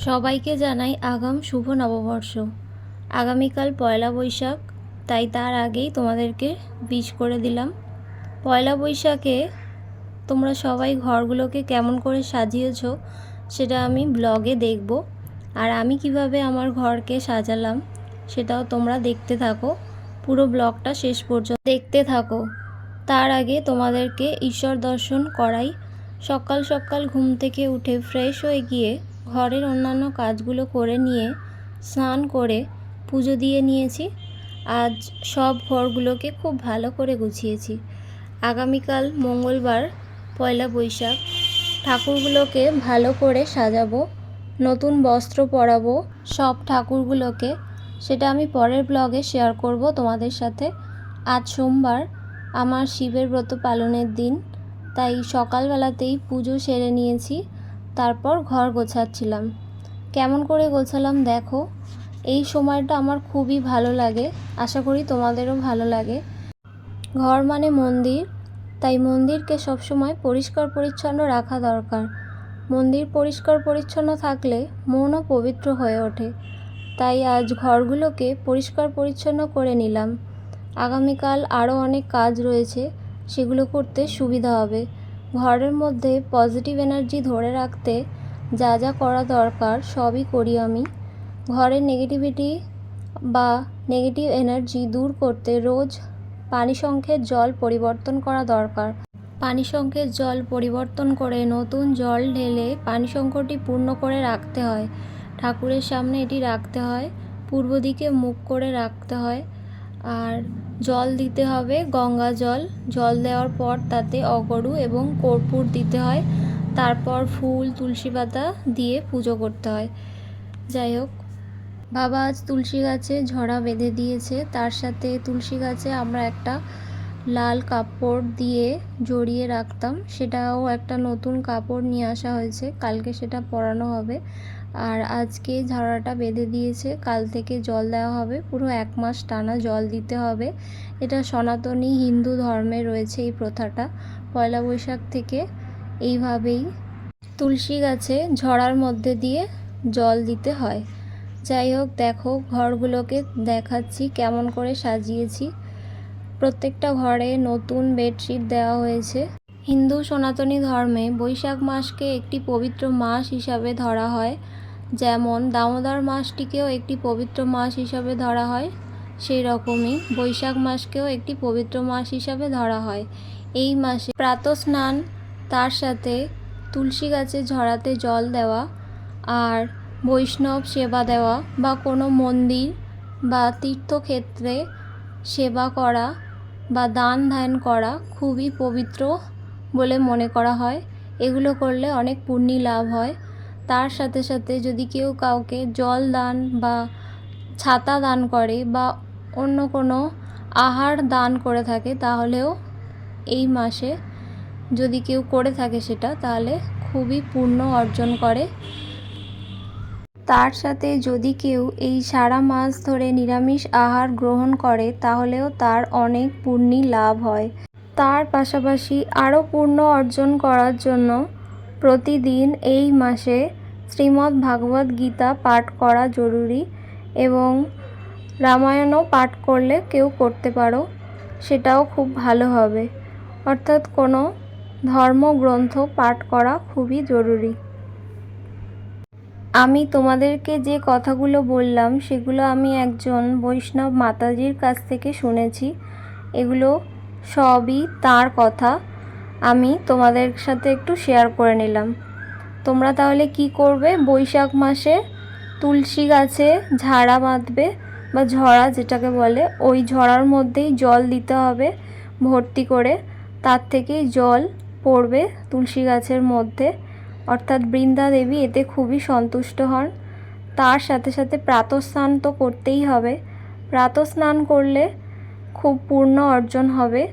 সবাইকে জানাই আগাম শুভ নববর্ষ। আগামীকাল পয়লা বৈশাখ, তাই তার আগেই তোমাদেরকে উইশ করে দিলাম। পয়লা বৈশাখে তোমরা সবাই ঘরগুলোকে কেমন করে সাজিয়েছো সেটা আমি ব্লগে দেখব। আর আমি কীভাবে আমার ঘরকে সাজালাম সেটাও তোমরা দেখতে থাকো। পুরো ব্লগটা শেষ পর্যন্ত দেখতে থাকো। তার আগে তোমাদেরকে ঈশ্বর দর্শন করাই। সকাল সকাল ঘুম থেকে উঠে ফ্রেশ হয়ে গিয়ে ঘরের অন্যান্য কাজগুলো করে নিয়ে স্নান করে পুজো দিয়ে নিয়েছি। আজ সব ঘরগুলোকে খুব ভালো করে গুছিয়েছি। আগামীকাল মঙ্গলবার, পয়লা বৈশাখ, ঠাকুরগুলোকে ভালো করে সাজাবো, নতুন বস্ত্র পরাবো, সব ঠাকুরগুলোকে। সেটা আমি পরের ব্লগে শেয়ার করব তোমাদের সাথে। আজ সোমবার, আমার শিবের ব্রত পালনের দিন, তাই সকালবেলাতেই পুজো সেরে নিয়েছি। তারপর ঘর গোছাচ্ছিলাম। কেমন করে গোছালাম দেখো? এই সময়টা আমার খুবই ভালো লাগে। আশা করি তোমাদেরও ভালো লাগে। ঘর মানে মন্দির, তাই মন্দিরকে সবসময় পরিষ্কার পরিচ্ছন্ন রাখা দরকার। মন্দির পরিষ্কার পরিচ্ছন্ন থাকলে মনও পবিত্র হয়ে ওঠে। তাই আজ ঘরগুলোকে পরিষ্কার পরিচ্ছন্ন করে নিলাম। আগামীকাল আরও অনেক কাজ রয়েছে, সেগুলো করতে সুবিধা হবে। ঘরের মধ্যে পজিটিভ এনার্জি ধরে রাখতে যা যা করা দরকার সবই করি আমি। ঘরের নেগেটিভিটি বা নেগেটিভ এনার্জি দূর করতে রোজ পানি সংখ্যের জল পরিবর্তন করা দরকার। পানি সংখ্যের জল পরিবর্তন করে নতুন জল ঢেলে পানি সংখ্যটি পূর্ণ করে রাখতে হয়। ঠাকুরের সামনে এটি রাখতে হয়, পূর্ব দিকে মুখ করে রাখতে হয়। আর জল দিতে হবে, গঙ্গা জল। জল দেওয়ার পর তাতে অগরু এবং কর্পূর দিতে হয়। তারপর ফুল, তুলসী পাতা দিয়ে পুজো করতে হয়। যাই হোক, বাবা আজ তুলসী গাছে ঝরা বেঁধে দিয়েছে। তার সাথে তুলসী গাছে আমরা একটা লাল কাপড় দিয়ে জড়িয়ে রাখতাম। সেটাও একটা নতুন কাপড় নিয়ে আসা হয়েছে। কালকে সেটা পরানো হবে। আর আজকে ঝাড়াটা বেঁধে দিয়েছে। কাল থেকে জল দেওয়া হবে। পুরো এক মাস টানা জল দিতে হবে। এটা সনাতনী হিন্দু ধর্মে রয়েছে এই প্রথাটা। পয়লা বৈশাখ থেকে এইভাবেই তুলসী গাছে ঝড়ার মধ্যে দিয়ে জল দিতে হয়। যাই হোক, দেখো ঘরগুলোকে দেখাচ্ছি, কেমন করে সাজিয়েছি। প্রত্যেকটা ঘরে নতুন বেডশিট দেওয়া হয়েছে। হিন্দু সনাতনী ধর্মে বৈশাখ মাসকে একটি পবিত্র মাস হিসাবে ধরা হয়। যেমন দামোদর মাসটিকেও একটি পবিত্র মাস হিসাবে ধরা হয় সেই রকমই বৈশাখ মাসকেও একটি পবিত্র মাস হিসাবে ধরা হয়। এই মাসে প্রাতঃস্নান, তার সাথে তুলসী গাছে ঝরাতে জল দেওয়া আর বৈষ্ণব সেবা দেওয়া বা কোনো মন্দির বা তীর্থক্ষেত্রে সেবা করা বা দান ধ্যান করা খুবই পবিত্র বলে মনে করা হয়। এগুলো করলে অনেক পুণ্যি লাভ হয়। তার সাথে সাথে যদি কেউ কাউকে জল দান বা ছাতা দান করে বা অন্য কোনো আহার দান করে থাকে, তাহলেও এই মাসে যদি কেউ করে থাকে সেটা, তাহলে খুবই পুণ্য অর্জন করে। তার সাথে যদি কেউ এই সারা মাস ধরে নিরামিষ আহার গ্রহণ করে, তাহলেও তার অনেক পুণ্যি লাভ হয়। তার পাশাপাশি আরও পুণ্য অর্জন করার জন্য প্রতিদিন এই মাসে শ্রীমদ্ ভাগবত গীতা পাঠ করা জরুরি এবং রামায়ণও পাঠ করলে কেউ করতে পারো, সেটাও খুব ভালো হবে। অর্থাৎ কোনো ধর্মগ্রন্থ পাঠ করা খুবই জরুরি। আমি তোমাদেরকে যে কথাগুলো বললাম, সেগুলো আমি একজন বৈষ্ণব মাতাজির কাছ থেকে শুনেছি। এগুলো সবই তার কথা। আমি তোমাদের সাথে একটু শেয়ার করে নিলাম। তোমরা তাহলে কি করবে? বৈশাখ মাসে তুলসী গাছে ঝাড়া বাঁধবে বা ঝরা যেটাকে বলে, ওই ঝরার মধ্যেই জল দিতে হবে ভর্তি করে। তার থেকেই জল পড়বে তুলসী গাছের মধ্যে। অর্থাৎ বৃন্দা দেবী এতে খুবই সন্তুষ্ট হন। তার সাথে সাথে প্রাতঃস্নান তো করতেই হবে। প্রাতঃস্নান করলে খুব পূর্ণ অর্জন হবে।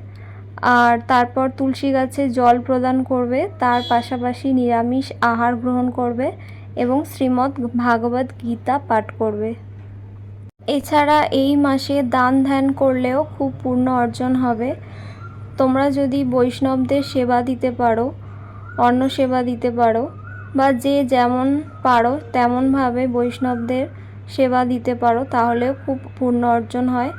আর তারপর তুলসী গাছে জল প্রদান করবে, তার পাশাপাশি নিরামিষ আহার গ্রহণ করবে এবং শ্রীমদ্ ভাগবত গীতা পাঠ করবে। এছাড়া এই মাসে দান ধ্যান করলেও খুব পূর্ণ অর্জন হবে। তোমরা যদি বৈষ্ণবদের সেবা দিতে পারো, অন্ন সেবা দিতে পারো, বা যে যেমন পারো তেমনভাবে বৈষ্ণবদের সেবা দিতে পারো, তাহলেও খুব পূর্ণ অর্জন হয়।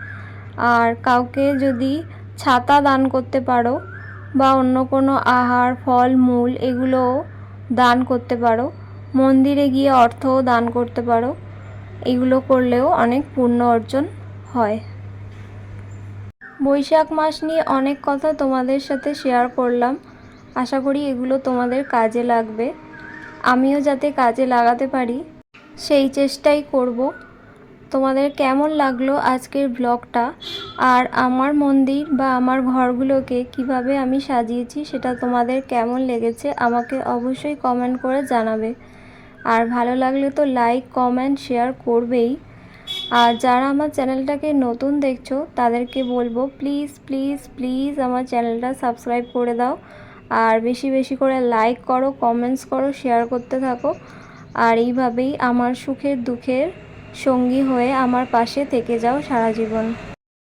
আর কাউকে যদি ছাতা দান করতে পারো বা অন্য কোনো আহার, ফল, মূল এগুলোও দান করতে পারো। মন্দিরে গিয়ে অর্থও দান করতে পারো। এগুলো করলেও অনেক পুণ্য অর্জন হয়। বৈশাখ মাস নিয়ে অনেক কথা তোমাদের সাথে শেয়ার করলাম। আশা করি এগুলো তোমাদের কাজে লাগবে। আমিও যাতে কাজে লাগাতে পারি, সেই চেষ্টাই করব। তোমাদের কেমন লাগল আজকের ব্লগটা? আর আমার মন্দির বা আমার ঘরগুলোকে কীভাবে আমি সাজিয়েছি সেটা তোমাদের কেমন লেগেছে আমাকে অবশ্যই কমেন্ট করে জানাবে। আর ভালো লাগলে তো লাইক কমেন্ট শেয়ার করবেই। আর যারা আমার চ্যানেলটাকে নতুন দেখছ, তাদেরকে বলব প্লিজ প্লিজ প্লিজ আমার চ্যানেলটা সাবস্ক্রাইব করে দাও। আর বেশি বেশি করে লাইক করো কমেন্টস করো শেয়ার করতে থাকো। আর এইভাবেই আমার সুখের দুঃখের সঙ্গী হয়ে আমার পাশে থেকে যাও সারা জীবন।